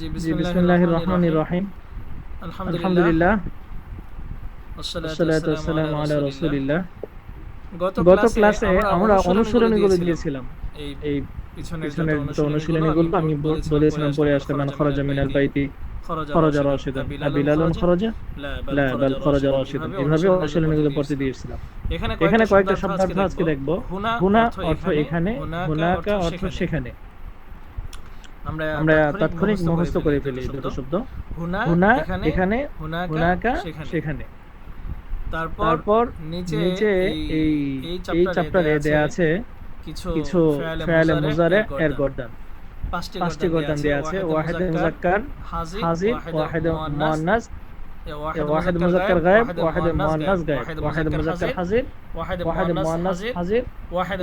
জি বিসমিল্লাহির রহমানির রহিম। আলহামদুলিল্লাহ। আলা রাসূলিল্লাহ। গত ক্লাসে আমরা অনুশীলনীগুলো দিয়েছিলাম। এই পিছনের অনুশীলনীগুলো আমি বলেছিলাম পরে আসলে মান খরজা মিনাল বাইতি। খরজা রাশিদান। আবিলালুন খরজা? লা বাল খরজা রাশিদান। এভাবে অনুশীলনীগুলো পড়তে দিয়েছিলাম। এখানে কয়েকটা শব্দার্থ আজকে দেখব। হুনা অর্থ এখানে হুনাকা অর্থ সেখানে। আমরা তাৎক্ষণিক মুখস্থ করে ফেলি দুটো শব্দ। হুনা এখানে হুনাকা সেখানে। তারপর নিচে এই এই চ্যাপ্টারে দেয়া আছে কিছু কিছু ফেয়ালে মুজারে এর গর্দান। পাঁচটি গর্দান দেয়া আছে। ওয়াহিদে মুজাক্কার হাজির ওয়াহিদে মুয়ান্নাস। ওয়াহিদ মুজাক্কার গায়েব ওয়াহিদ মুয়ান্নাস গায়েব। ওয়াহিদ মুজাক্কার হাজির ওয়াহিদ মুয়ান্নাস হাজির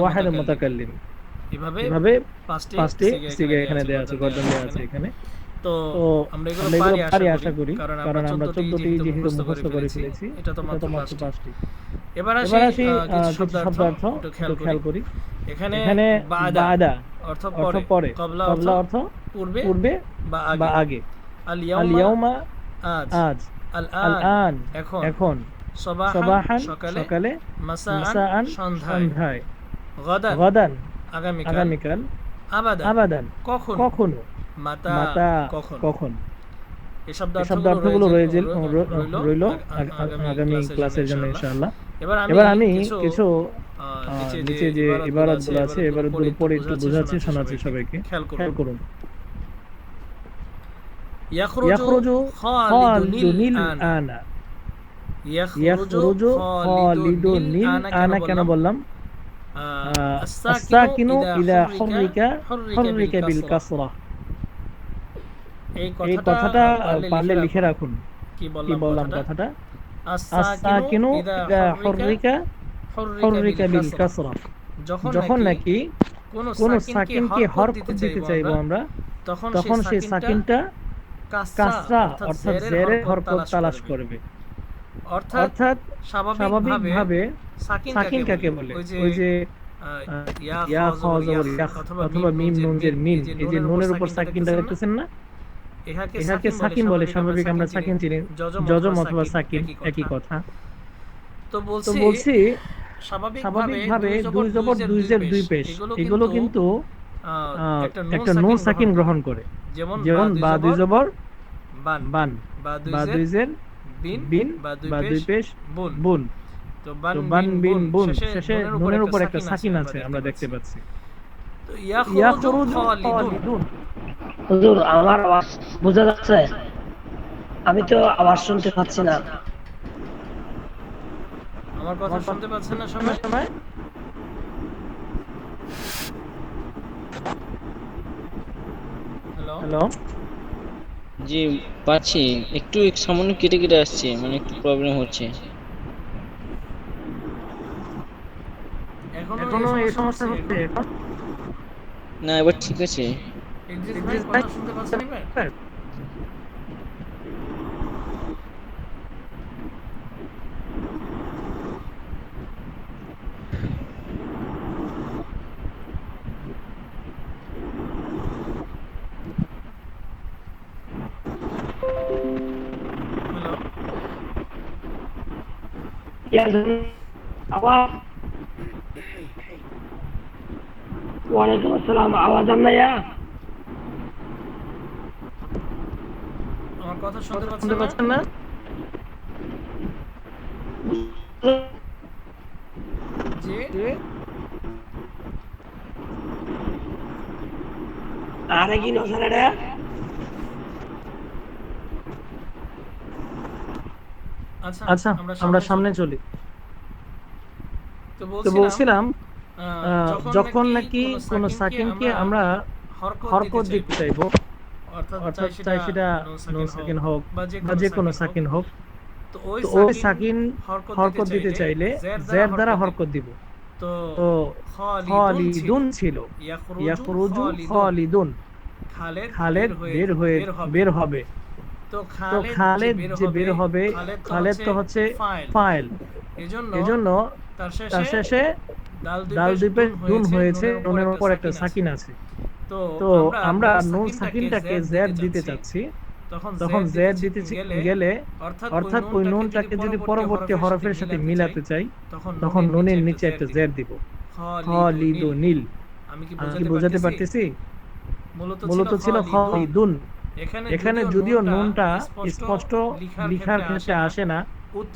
ওয়াহিদ মুতাকাল্লিম। এভাবে এভাবে পাঁচটি সিগা এখানে দেয়া আছে গর্দান দেয়া আছে এখানে। তো আমরা এগুলো পারি আশা করি কারণ আমরা 14টি 14টি যেহেতু মুখস্থ করে ফেলেছি এটা তো মাত্র পাঁচটি। এবার আসি শব্দার্থ খেয়াল করি। এখানে বাদা অর্থ পরে কবলা অর্থ পূর্বে পূর্বে বা আগে। আল ইয়াউমা আজ। আল আন এখন। এখন। সবাহান সকালে সকালে মাসাআন সন্ধ্যায়। গাদান। গাদান। আগামীকাল আবাদান কখন কখনো মাতা অর্থগুলো রইল আগামী ক্লাসের জন্য ইনশাআল্লাহ। এবার আমি কিছু নিচে যে ইবারতগুলো আছে একটু বোঝাচ্ছি শোনাচ্ছি সবাইকে। খেয়াল করুন। কেন বললাম? ইদা হুররিকা হুররিকা বিল কাসরা এই কথাটা পারলে লিখে রাখুন। কি বললাম কথাটা? হুররিকা হুররিকা হুররিকা বিল কাসরা যখন নাকি কোন কোন সাকিনকে হরকত দিতে চাইব আমরা তখন সেই সাকিনটা কাসরা অর্থাৎ হরকত হরকত তালাশ করবে। অর্থাৎ স্বাভাবিকভাবে সাকিন কাকে বলে? ওই যে ইয়া অথবা মিম নুনজের মিম এই যে নুনের উপর সাকিনটা দেখতেছেন না? এটাকে সাকিন বলে স্বাভাবিক আমরা সাকিন চিনি। যজম অথবা সাকিন একই কথা। তো তো বলছি স্বাভাবিকভাবে দুই জবর দুই জের দুই পেশ। এগুলো কিন্তু একটা নুন সাকিন গ্রহণ করে। যেমন বা দুই জবর বান। বান। বা দুই জের বিন বিন বা দুই পেশ বুন। বুন। তো তো বান বিন বুন শেষে নুনের উপর একটা সাকিন আছে আমরা দেখতে পাচ্ছি। তো ইয়া ইয়া খরুজু খরুজু খালিদুন হুজুর আমার আওয়াজ বোঝা যাচ্ছে? আমি তো আওয়াজ শুনতে পাচ্ছি না। আমার কথা শুনতে পাচ্ছেন না সবাই? সময় হ্যালো? হ্যালো? জি পাচ্ছি। একটু সামান্য কেটে কেটে আসছে মানে একটু প্রবলেম হচ্ছে। এখনও এখনও এই সমস্যা হচ্ছে? না এবার ঠিক আছে। শুনতে পাচ্ছেন এবার হ্যালো আওয়াজ ওয়ালাইকুম আসসালাম আওয়াজ আন্নাইয়া আমার কথা শুনতে শুনতে পাচ্ছেন পাচ্ছেন না? না আরে কি নসারে আচ্ছা আচ্ছা আমরা সামনে চলি। তো বলছিলাম যখন নাকি কোন সাকিনকে আমরা হরকত দিতে চাইব অর্থাৎ চাই সেটা নুন সাকিন হোক বা যে কোনো সাকিন হোক। তো ওই সাকিন হরকত দিতে চাইলে জের দ্বারা হরকত দিব। তো খালিদুন ছিল। ইয়াখরুজু খালিদুন। খালেদ খালেদ বের হয়ে বের হবে। তো খালেদ যে বের হবে খালেদ তো হচ্ছে ফাইল। এজন্য তার শেষে ডাল দ্বীপে দুন হয়েছে নুনের উপর একটা সাকিন আছে। তো আমরা নুন সাকিনটাকে জেড দিতে চাচ্ছি। তখন জেড দিতে গেলে অর্থাৎ ওই নুনটাকে যদি পরবর্তী হরফের সাথে মিলাতে চাই তখন নুনের নিচে একটা জেড দিব। খালিদু নীল। আমি কি বোঝাতে পারতেছি? মূলত মূলত ছিল খালিদুন এখানে যদিও নুনটা স্পষ্ট লিখার ক্ষেত্রে আসে না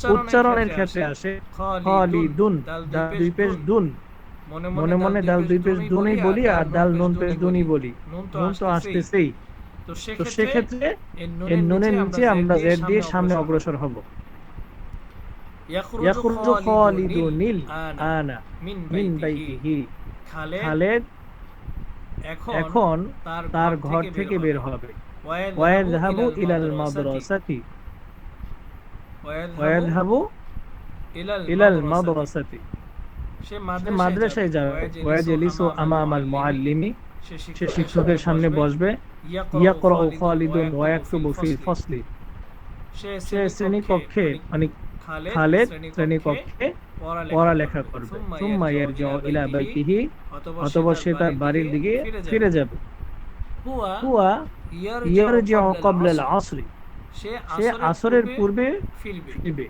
উচ্চারণের ক্ষেত্রে আসে। খালিদুন দাল দুই পেশ দুন। মনে মনে দাল দুই পেশ দুনই বলি আর দাল নুন পেশ দুনই বলি। নুন তো আসতেছেই। তো সেক্ষেত্রে এর নুনের নিচে আমরা জেড দিয়ে সামনে অগ্রসর হব। খালিদু নীল আনা মিন বাইতিহি। খালেদ এখন তার ঘর থেকে বের হবে। ওয়ায়াযহাবু ইলাল মাদ্রাসাতি ওয়ায়াযহাবু ইলাল মাদ্রাসাতি সে সে মাদ্রাসায় যাবে। ওয়াজলিসু আমামাল মুআল্লিমি। সে শিক্ষকের সামনে বসবে। ইয়াকরাউ খালিদুন ওয়া ইয়াকতুবু ফিল ফাসলি। সে শ্রেণি কক্ষে মানে খালেদ শ্রেণি কক্ষে পড়ালেখা করবে। সুম্মা ইয়ারজিউ ইলা বাইতিহি অতঃপর সে তার বাড়ির দিকে ফিরে যাবে। হুয়া সে আসরের পূর্বে ফিরবে।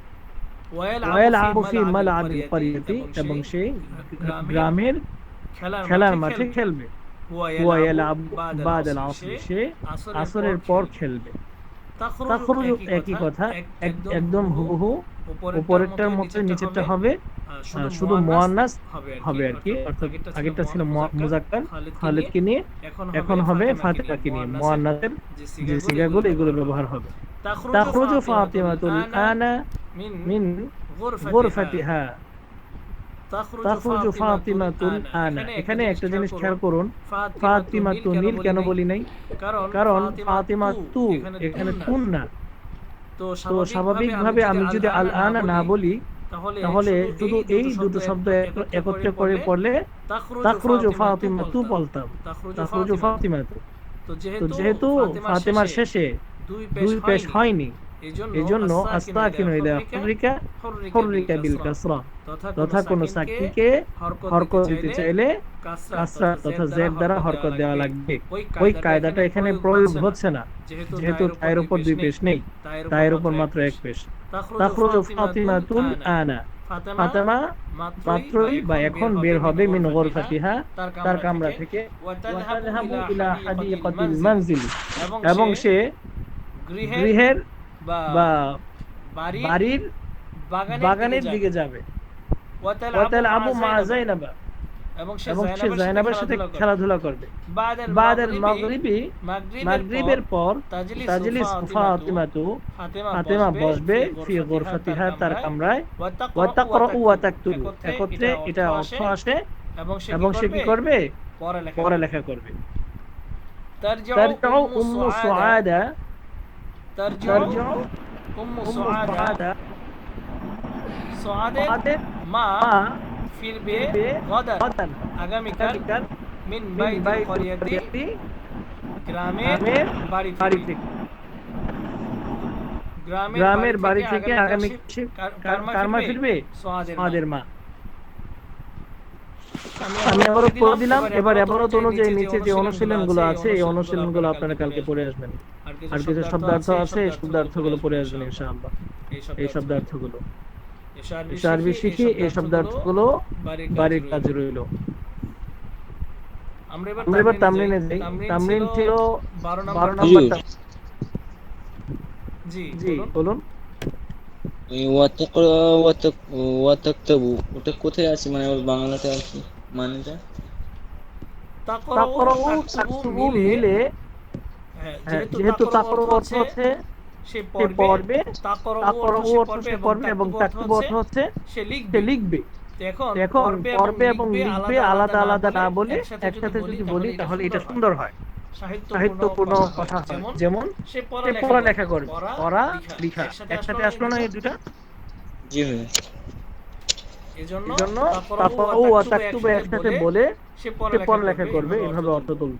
এবং সে গ্রামের খেলার মাঠে খেলবে। সে আসরের পর খেলবে। তাখরুজু একই কথা একদম হুবহু উপরেরটার মতো নিচেরটা হবে শুধু মুয়ান্নাস হবে আর কি অর্থাৎ আগেরটা ছিল মুজাক্কার। খালিদকে নিয়ে এখন হবে ফাতিমাকে নিয়ে মুয়ান্নাসের যে সিগাগুলো এগুলো ব্যবহার হবে। তাখরুজু ফাতিমাতুল আনা মিন গুরফাতিহা। তাখরুজু ফাতিমাতুল আনা। এখানে একটা জিনিস খেয়াল করুন। ফাতিমাতু নীল কেন বলি নাই? কারণ ফাতিমা তু এখানে তুন না। তো স্বাভাবিকভাবে আমি যদি আল আনা না বলি তাহলে শুধু এই দুটো শব্দ একত্রে করে পড়লে তাখরুজু ফাতিমা তু বলতাম। তাখরুজু ফাতিমা। তু। তো যেহেতু ফাতিমার শেষে দুই পেশ হয়নি এই জন্য ইলা হুররিকা হুররিকা বিল কাসরা। তথা কোন হরকত দিতে চাইলে কাসরা তথা দ্বারা হরকত দেওয়া লাগবে। ওই কায়দাটা এখানে প্রয়োগ হচ্ছে না। যেহেতু তায়ের উপর দুই পেশ নেই। তায়ের উপর মাত্র এক পেশ। তাখরুজু ফাতিমাতুন আনা। ফাতেমা মাত্রই বা এখন বের হবে মিন গুরফাতিহা তার কামরা থেকে। ইলা হাদিকাতিল মানজিল। এবং সে গৃহের বা বাড়ির বাগানের দিকে যাবে। ওয়াতাল আবু মা জাইনাবা এবং সে জাইনাবের সাথে খেলাধুলা করবে। বাদাল মাগরিবি মাগরিবের পর তাজলিস ফাতিমাতু ফাতেমা বসবে ফি গুরফাতিহা তার কামরায়। ওয়া তাকরাউ ওয়া তাকতুবু একত্রে এটা অর্থ আসে। এবং সে কি করবে? পড়ালেখা করবে। তারজাউ উম্মু সুআদা তারজাউ উম্মু উম্মু সুআদা সুআদা সুআদের সুআদের মা মা ফিরবে বে গদান গাদান আগামীকাল আগামীকাল মিন মিন বাইতুল বাইতুল করিয়াতি করিয়াতি গ্রামের গ্রামের বাড়ি বাড়ি থেকে থেকে গ্রামের বাড়ি থেকে আগামী সে- কার- কার কার মা মা ফিরবে সোয়াদের মা। আমি আবারও পড়ে দিলাম। এবার এবারে এবারও অনুযায়ী নিচে যে অনুশীলনগুলো আছে এই অনুশীলনগুলো আপনারা কালকে পড়ে আসবেন। আর কিছু শব্দার্থ আছে এই শব্দার্থগুলো পড়ে আসবেন ইনশাআল্লাহ। এই শব্দার্থগুলো। এই আরবি শিখি এই শব্দার্থগুলো বাড়ির কাজে রইল। আমরা এবার তামরিনে যাই। তামরিন ছিল 12 বারো নম্বর জি জি বলুন। বলুন এই ওয়াতাকরা ওয়াতাক ওয়াতাকতাবু। ওটা কোথায় আছে? মানে ওর বাংলাতে আর কি মানেটা মিলে। হ্যাঁ, হ্যাঁ, যেহেতু তাকরাউ অর্থ হচ্ছে সে সে পড়বে। পড়বে তাকরাউ তাকরাউ অর্থ অর্থ সে পড়বে এবং তাকতুবু অর্থ হচ্ছে সে লিখবে সে লিখবে। তো এখন এখন পড়বে এবং লিখবে আলাদা আলাদা না বলে একসাথে যদি বলি তাহলে এটা সুন্দর হয়। সাহিত্যপূর্ণ কথা যেমন যেমন সে পড়ালেখা করবে পড়া লেখা একসাথে আসলো না এই দুটা? জি এজন্য এই জন্য তাকরাউ তাকরাউ ওয়া ওয়া একসাথে বলে সে পড়ালেখা করবে এভাবে অর্থ তুলবে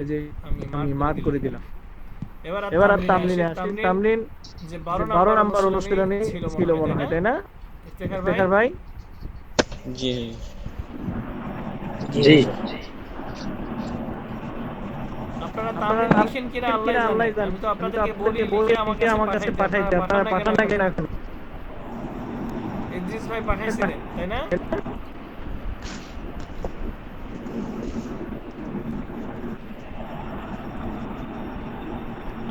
এই যে আমি আমি মার্ক করে দিলাম। এবার আর তামলিনে আসি। আসি। তামলিন যে বারো 12 নাম্বার অনুশীলনে ছিল মনে হয় তাই না? ইফতেখার ভাই? জি। জি। আপনারা আপনারা তামিল লিখেন কিনা আল্লাহ জানেন আমি তো আপনাদেরকে বলি লিখে আমার আমার কাছে পাঠাইতে পাঠাইতে। আপনারা পাঠান না কেন এখন ইদ্রিস ভাই পাঠাইছিলেন তাই না?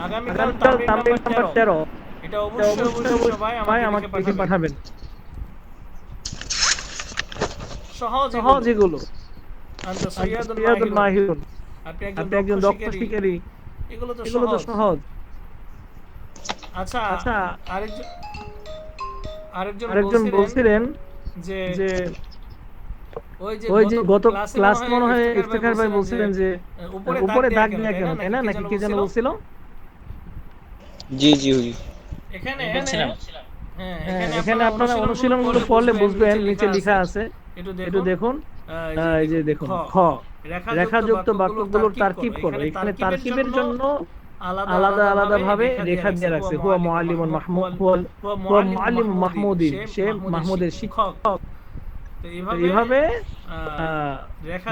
আগামীকাল তামিল নাম্বার এটা অবশ্যই অবশ্যই সবাই আমাকে পাঠাবেন। সহজ সহজ এগুলো। আন্ত সৈয়দুল মাহিরুন। আপনি একজন দক্ষ শিকারী। এগুলো তো এগুলো তো সহজ। আচ্ছা আচ্ছা। আরেকজন আরেকজন আরেকজন বলছিলেন যে যে ওই যে ওই যে গত ক্লাস মনে হয় ইফতেখার ভাই বলছিলেন যে উপরে উপরে দাগ দেয়া কেন তাই না নাকি কি যেন বলছিল? জি জি হুজুর। এখানে বলছিলাম। হ্যাঁ হ্যাঁ, এখানে আপনারা অনুশীলনগুলো পড়লে বুঝবেন নিচে লেখা আছে। একটু একটু দেখুন। এই যে দেখুন খ। রেখাযুক্ত বাক্যগুলোর তারকিব করো। এখানে তারকিবের জন্য আলাদা আলাদা ভাবে রেখা দিয়ে রাখছে। হুয়া মুআল্লিমুন মাহমুদ হুয়া মুআল্লিম মাহমুদিন সে মাহমুদের শিক্ষক। এইভাবে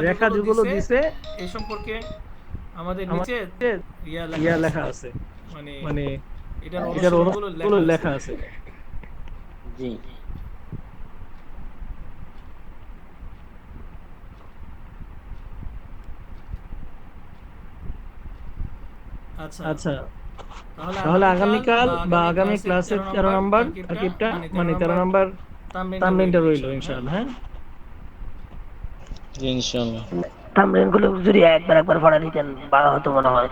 রেখা যেগুলো দিছে। এই সম্পর্কে আমাদের নিচে ইয়া লেখা আছে। মানে মানে এটার অনুগুলো লেখা আছে। জি। আচ্ছা। আচ্ছা। তাহলে আগামীকাল বা আগামী ক্লাসের তেরো নম্বর তারকিবটা মানে তেরো নম্বর তামরিনটা রইল ইনশাআল্লাহ। হ্যাঁ? ইনশাআল্লাহ। যদি একবার একবার পড়া দিতেন ভালো হতো মনে হয়।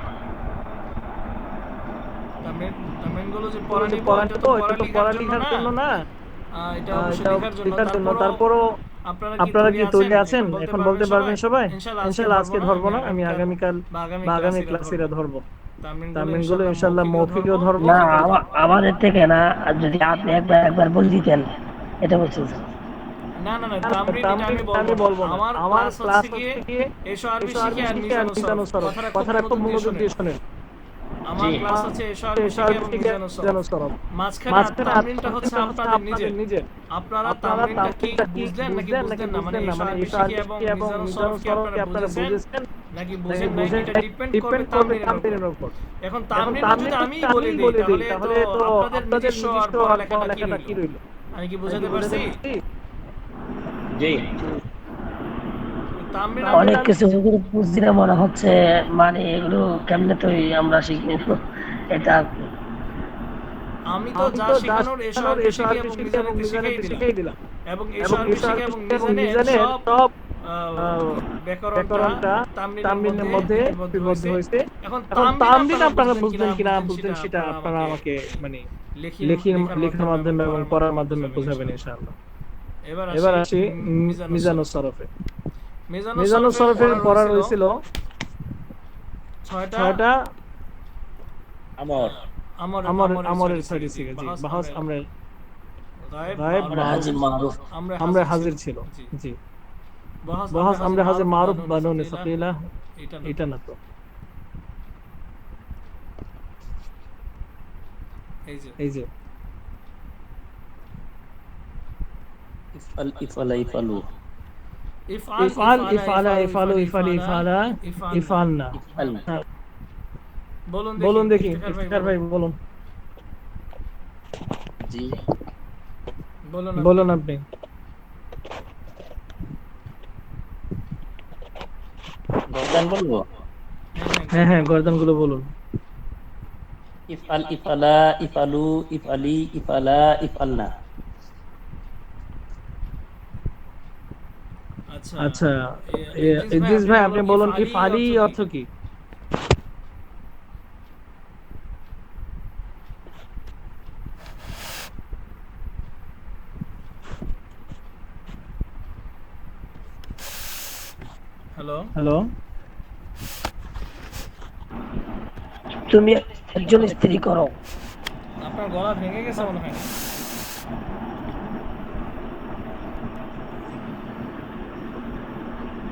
আপনারা কি তৈরি আছেন? এখন বলতে পারবেন সবাই? ইনশাআল্লাহ আজকে ধরবো না? আমি আগামীকাল বা আগামী ক্লাসেরা ধরবো। তামিলগুলো ইনশাআল্লাহ মৌখিকও ধরবো না আমাদের থেকে না যদি আপনি একবার একবার বলে দিতেন এটা বলছি না না না আমি বলব। আমার আমার ক্লাস গিয়ে এসো আরবি এসো শিখে আর মিজানুস মিজানুস কথাটা খুব মনোযোগ দিয়ে শোনেন। আমার ক্লাস হচ্ছে এসো আরবি এসো শিখে আরবি এবং শিখে মিজানুস মিজানুস সরফ। মাঝখানে মাঝখানে হচ্ছে আপনাদের নিজের। নিজের। আপনারা আপনারা কি বুঝলেন নাকি বুঝলেন না? মানে বুঝলেন না? এসো মানে আরবি শিখে এবং মিজানুস সরফ কি আপনারা বুঝেছেন? নাকি নাকি বুঝেন নাই বুঝেন এটা ডিপেন্ড করবে ডিপেন্ড করবে তামরিনের উপর। তামরিনের উপর। এখন এখন তামরিন যদি তামরিনটা আমি বলে দিই তাহলে তো তো আপনাদের নিজস্ব আর পড়ালেখাটা কি রইল? আমি কি বোঝাতে পারছি? জি। অনেক কিছু এগুলো বুঝছি না মনে হচ্ছে মানে এগুলো কেমনে তো আমরা শিখি এটা আমি তো যা তো শেখানোর এসো শেখানোর আরবি এসো শিখে এবং শিখে শিখাই শিখাই দিলাম। এবং এসো এবং আরবি এসো শিখে এবং শিখে মিজানের সব ব্যাকরণটা ব্যাকরণটা তামরিনের তামরিনের মধ্যে লিপিবদ্ধ লিপিবদ্ধ হয়েছে। হয়েছে। এখন এখন তামরিন আপনারা বুঝলেন বুঝলেন কিনা বুঝলেন সেটা আপনারা আমাকে মানে লেখার মাধ্যমে এবং পড়ার মাধ্যমে বোঝাবেন ইনশাআল্লাহ। এবার আসি মিজানুস সরফে মিজানুস সরফের। পড়া হয়েছিল। ছয়টা? ছয়টা? আমর। আমরের সাইডে ছিল জি বাহাস গায়েব আমরা হাজির ছিল জি। জি বাহাস বাহাস আমরা হাজির মারুফ বানুন বানুন সাকিলা, সাকিলা এটা না। এটা না তো এই যে এই যে ইফআল ইফআলা ইফআলু ইফআল ইফআল ইফআলা ইফআলু ইফআলি ইফআলা ইফআল ইফআলনা ইফআল বলুন বলুন দেখি ইফতেখার ভাই, ইফতিখার ভাই বলুন জি বলুন আপনি। বলুন আপনি গর্দান বলব? হ্যাঁ, হ্যাঁ গর্দানগুলো বলুন। ইফআল ইফআলা ইফআলু ইফআলি ইফআলা ইফআলনা। আচ্ছা আচ্ছা ভাই আপনি বলুন ইফআলি অর্থ কি? হ্যালো হ্যালো তুমি একজন স্ত্রী করো। আপনার গলা ভেঙে গেছে মনে হয়।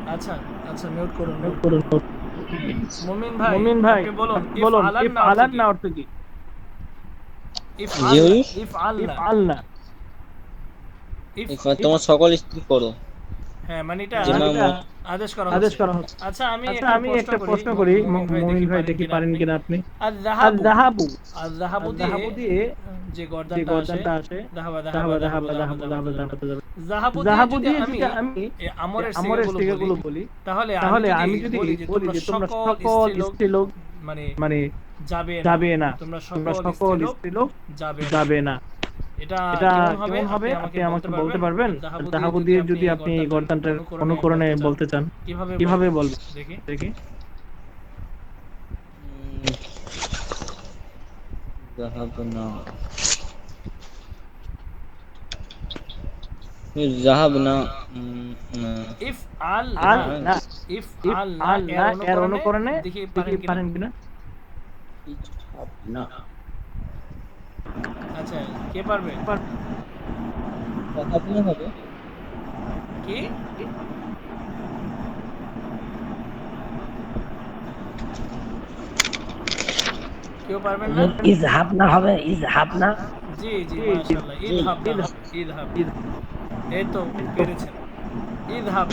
আচ্ছা আচ্ছা নোট করুন note করুন। মুমিন ভাই মুমিন ভাই বলুন বলুন ইফআলান না? অর্থ কি? জি। ইফআল ইফ ইফ- তোমার সকল স্ত্রী করো। হ্যাঁ মানে এটা আদেশ করা আদেশ করা হচ্ছে। আচ্ছা আমি আচ্ছা আমি একটা প্রশ্ন করি মুমিন ভাই দেখি পারেন কিনা আপনি। আর আর দাহাবু। আর দাহাবু। দিয়ে দিয়ে যে যে গর্দানটা আসে গর্দানটা দাহাবা দাহাবা দাহাবা দাহাবা দাহাবা দাহাবু দিয়ে দিয়ে যদি যদি আমি আমরের আমরের সিগাগুলো বলি বলি তাহলে তাহলে আমি যদি বলি যে তোমরা সকল স্ত্রীলোক মানে মানে যাবে যাবে না। তোমরা সকল স্ত্রীলোক যাবে যাবে না। এটা কেমন হবে? আপনি আমাকে বলতে পারবেন? তাহাবু দিয়ে যদি আপনি এই গর্দানটার অনুকরণে আচ্ছা, বলতে চান কীভাবে বলবেন? দেখি। জাহাবনা জাহাবনা ইফ আল না ইফ আল না এর অনুকরণে দেখি পারেন কিনা। ইজহাবনা। আচ্ছা কে পারবে কথাগুলো হবে কি কেউ পারবেন না ইজ হাফ না হবে ইজ হাফ না জি জি মাশাআল্লাহ ঈদ হাফ ঈদ হাফ ঈদ এই তো পেরেছেন ঈদ হাফ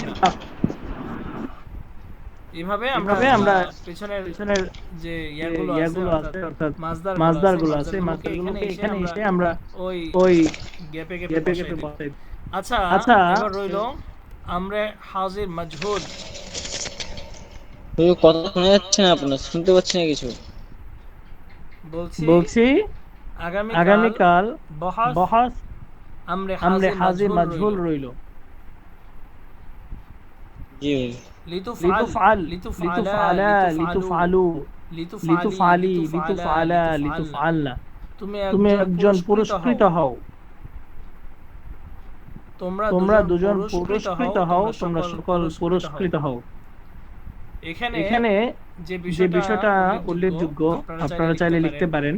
এইভাবে আমরা পিছনের পিছনের যে ইয়াগুলো আছে অর্থাৎ মাছদার মাছদারগুলো আছে মাছদারগুলোকে এখানে এসে আমরা ওই ওই গ্যাপে গ্যাপে গেপে বসাই আচ্ছা আচ্ছা। এবার রইল আমরা হাজির মাজহুদ। কথা শোনা যাচ্ছে না আপনার শুনতে পাচ্ছি না কিছু। বলছি বলছি আগামী আগামীকাল বহাস বহাস আমরে আমরে হাজির মাজহুল রইল। জি। লিতুফআলা তুমি একজন পুরস্কৃত হও তোমরা দুজন পুরস্কৃত হও তোমরা সকল পুরস্কৃত হও এখানে যে বিষয়টা উল্লেখযোগ্য আপনারা চাইলে লিখতে পারেন।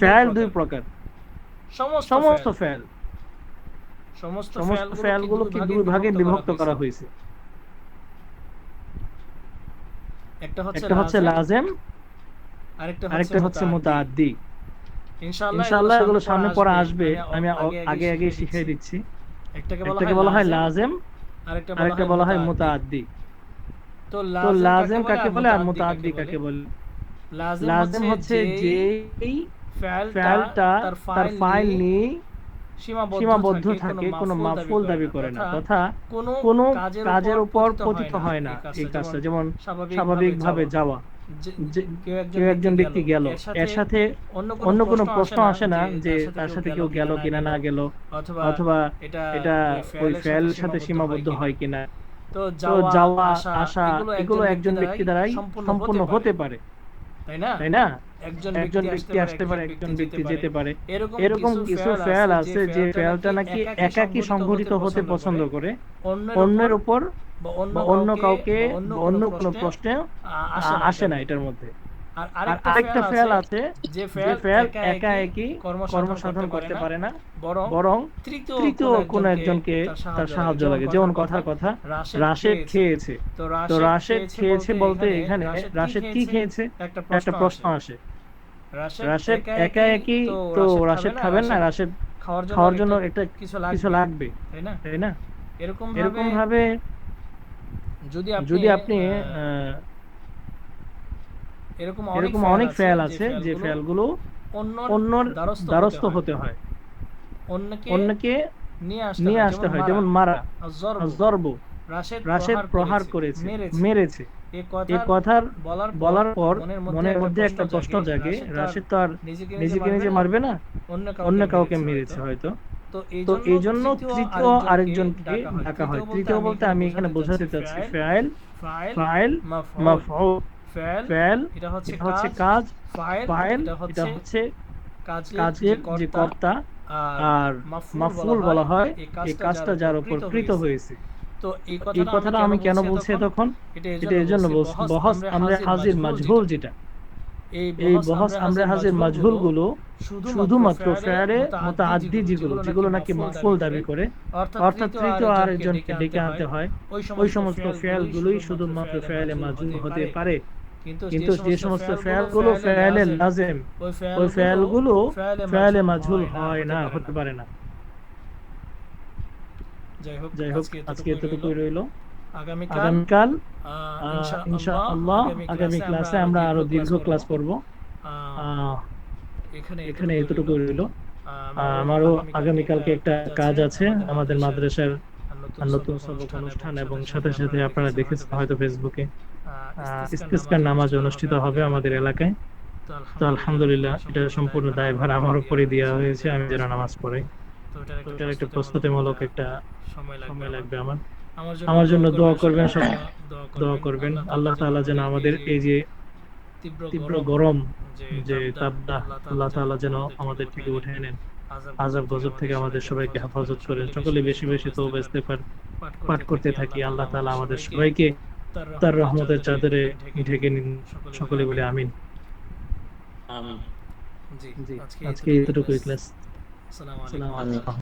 ফেয়াল দুই প্রকার। সমস্ত ফেয়াল সমস্ত ফেয়ালগুলোকে দুই ভাগে বিভক্ত করা হয়েছে। একটা হচ্ছে একটা হচ্ছে লাজেম আরেকটা হচ্ছে মুতাআদ্দি। ইনশাআল্লাহ এগুলো সামনে পরে আসবে। আমি আগে আগে শিখিয়ে দিচ্ছি। একটাকে বলা হয় লাজেম আরেকটা বলা হয় মুতাআদ্দি। তো লাজেম কাকে বলে আর মুতাআদ্দি কাকে বলে? লাজেম হচ্ছে যেই তার তার ফাইল নিয়ে সীমাবদ্ধ থাকে কোনো মাফুল দাবি করে না তথা কোনো কাজের উপর পতিত হয় না। এই কাজটা যেমন স্বাভাবিকভাবে যাওয়া কেউ একজন ব্যক্তি গেল এর সাথে অন্য কোনো প্রশ্ন আসে না যে তার সাথে কেউ গেল কিনা না গেল অথবা এটা ওই ফেলের সাথে সীমাবদ্ধ হয় কিনা। তো যাওয়া আসা এগুলো একজন ব্যক্তি দ্বারাই সম্পূর্ণ হতে পারে। তাই না? তাই না? একজন ব্যক্তি আসতে পারে একজন ব্যক্তি যেতে পারে। এরকম কিছু ফেয়াল আছে যে ফেয়ালটা নাকি একাকী সংঘটিত হতে পছন্দ করে অন্যের উপর অন্য কাউকে অন্য কোনো প্রশ্নে আসে না এটার মধ্যে। আর আর আরেকটা ফেল আছে যে ফেল একা একা একই কর্মসাধন করতে পারে না বরং তৃতীয় কোনো একজনকে তার সাহায্য লাগে। যেমন কথার কথা রাশেদ খেয়েছে। তো রাশেদ খেয়েছে বলতে এখানে রাশেদ কি খেয়েছে? একটা প্রশ্ন আসে। রাশেদ একা একই তো রাশেদ খাবেন না রাশেদ খাওয়ার জন্য একটা কিছু লাগবে তাই না? এরকম এরকম ভাবে যদি আপনি যদি আপনি আহ, আহ, এরকম এরকম অনেক ফেল আছে যে ফেলগুলো অন্য অন্যর দ্বারস্থ হতে হয়। অন্যকে অন্যকে নিয়ে আসতে হয়, যেমন মারা জর্ব রাশেদ প্রহার করেছে মেরেছে। এই কথার বলার পর মনের মধ্যে একটা প্রশ্ন জাগে। রাশেদ তো আর নিজেকে নিজে মারবে না অন্য কাউকে মেরেছে হয়তো। তো এই জন্য তৃতীয় আরেকজনকে ডাকা হয়। তৃতীয় বলতে আমি এখানে বোঝাতে চাচ্ছি ফাইল ফাইল মাফউল ফাইল এটা হচ্ছে কাজ ফাইল এটা হচ্ছে কাজের যে কর্তা আর মাফুল বলা হয় এই কাজটা যার উপর কৃত হয়েছে। তো এই কথাটা আমি কেন বলছি তখন এটা এই জন্য বহস আমরা হাজির মাজহুল যেটা। এই বহস আমরা হাজির মাজহুলগুলো শুধুমাত্র ফেয়ারে মোতাআদ্দি যেগুলো যেগুলো নাকি মাফুল দাবি করে অর্থাৎ তৃতীয় আরেকজনকে ডেকে আনতে হয়। ওই সমস্ত ফেয়াল গুলোই শুধুমাত্র ফেয়ালে মাজহুল হতে পারে। কিন্তু যে সমস্ত ফেয়ালগুলো ফেয়ালে লাজেম ওই ফেয়ালগুলো ফেয়ালে মাজহুল হয় না হতে পারে না। যাই হোক আজকে এতটুকুই রইল। আগামীকাল ইনশাআল্লাহ আগামী ক্লাসে আমরা আরও দীর্ঘ ক্লাস করব। এখানে এতটুকুই রইল। আমারও আগামীকালকে একটা কাজ আছে আমাদের মাদ্রাসার নতুন সবক অনুষ্ঠান এবং সাথে সাথে আপনারা দেখেছেন হয়তো ফেসবুকে ইস্তিস্কার নামাজ অনুষ্ঠিত হবে আমাদের এলাকায়। তো আলহামদুলিল্লাহ এটা সম্পূর্ণ দায়ভার আমার উপরে দেওয়া হয়েছে আমি যেন নামাজ পড়াই তো এটার একটা প্রস্তুতিমূলক একটা সময় লাগবে আমার। আমার। জন্য দোয়া করবেন সব দোয়া করবেন। আল্লাহ তাআলা যেন আমাদের এই যে তীব্র গরম যে তাপটা আল্লাহ তাআলা যেন আমাদের থেকে উঠে নেন। আজাব গজব থেকে আমাদের সবাইকে হেফাজত করেন। সকলে বেশি বেশি তওবা ইস্তেগফার পাঠ করতে থাকি। আল্লাহ তাআলা আমাদের সবাইকে তার রহমতের চাদরে ঢেকে নিন। সকলে বলে আমিন। আমিন। জি আজকে এতটুকুই ক্লাস। আসসালামু আলাইকুম।